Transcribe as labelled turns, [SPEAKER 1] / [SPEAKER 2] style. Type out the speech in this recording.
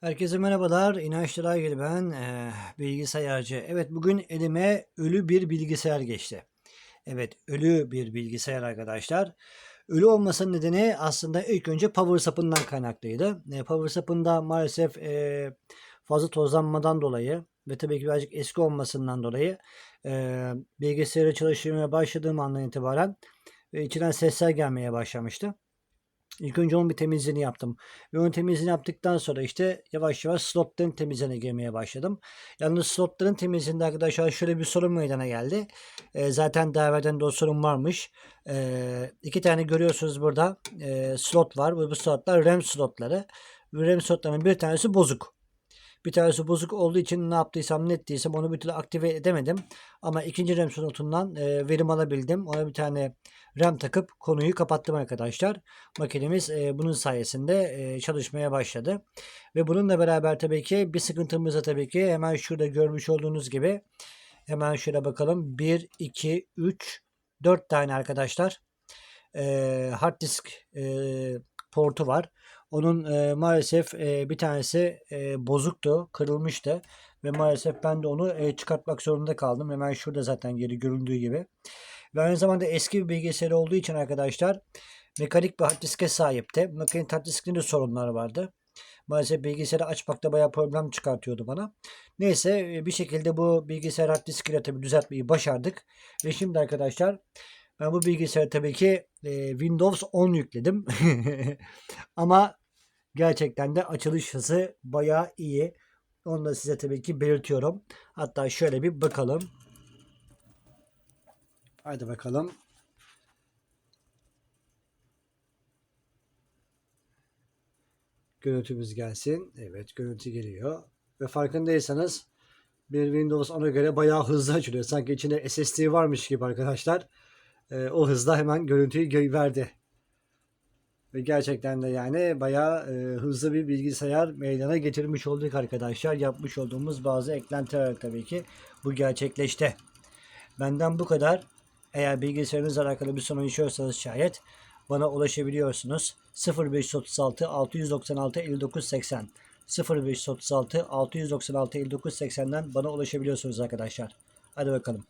[SPEAKER 1] Herkese merhabalar. İnançlı Aygül ben. Eee, bilgisayarcı. Evet bugün elime ölü bir bilgisayar geçti. Evet ölü bir bilgisayar arkadaşlar. Ölü olmasının nedeni aslında ilk önce power sapından kaynaklıydı. E, power sapında maalesef e, fazla tozlanmadan dolayı ve tabii ki birazcık eski olmasından dolayı e, bilgisayarı çalıştırmaya başladığım andan itibaren e, içinden sesler gelmeye başlamıştı. İlk önce onun bir temizliğini yaptım. Ve onun temizliğini yaptıktan sonra işte yavaş yavaş slotların temizliğine girmeye başladım. Yalnız slotların temizliğinde arkadaşlar şöyle bir sorun meydana geldi. Ee, zaten daha evvelden de o sorun varmış. Ee, iki tane görüyorsunuz burada e, slot var. Bu, bu slotlar RAM slotları. RAM slotlarının bir tanesi bozuk. Bir tanesi bozuk olduğu için ne yaptıysam ne ettiysem onu bir türlü aktive edemedim. Ama ikinci RAM slotundan e, verim alabildim. Ona bir tane RAM takıp konuyu kapattım arkadaşlar. Makinemiz e, bunun sayesinde e, çalışmaya başladı. Ve bununla beraber tabii ki bir sıkıntımız da tabii ki hemen şurada görmüş olduğunuz gibi hemen şöyle bakalım. 1, 2, 3, 4 tane arkadaşlar e, hard disk e, portu var. Onun e, maalesef e, bir tanesi e, bozuktu, kırılmıştı ve maalesef ben de onu e, çıkartmak zorunda kaldım. Hemen şurada zaten geri görüldüğü gibi. Ve aynı zamanda eski bir bilgisayar olduğu için arkadaşlar mekanik bir hard diske sahipti. Mekanik hard diskinde de sorunlar vardı. Maalesef bilgisayarı açmakta bayağı problem çıkartıyordu bana. Neyse bir şekilde bu bilgisayar hard diskiyle tabii düzeltmeyi başardık. Ve şimdi arkadaşlar ben bu bilgisayara tabii ki e, Windows 10 yükledim. Ama gerçekten de açılış hızı bayağı iyi. Onu da size tabii ki belirtiyorum. Hatta şöyle bir bakalım. Haydi bakalım. Görüntümüz gelsin. Evet görüntü geliyor. Ve farkındaysanız bir Windows ona göre bayağı hızlı açılıyor. Sanki içinde SSD varmış gibi arkadaşlar. Ee, o hızla hemen görüntüyü gö- verdi. Ve gerçekten de yani bayağı e, hızlı bir bilgisayar meydana getirmiş olduk arkadaşlar. Yapmış olduğumuz bazı eklentiler tabii ki bu gerçekleşti. Benden bu kadar. Eğer bilgisayarınızla alakalı bir sorun yaşıyorsanız şayet bana ulaşabiliyorsunuz. 0536 696 59 80 0536 696 59 80'den bana ulaşabiliyorsunuz arkadaşlar. Hadi bakalım.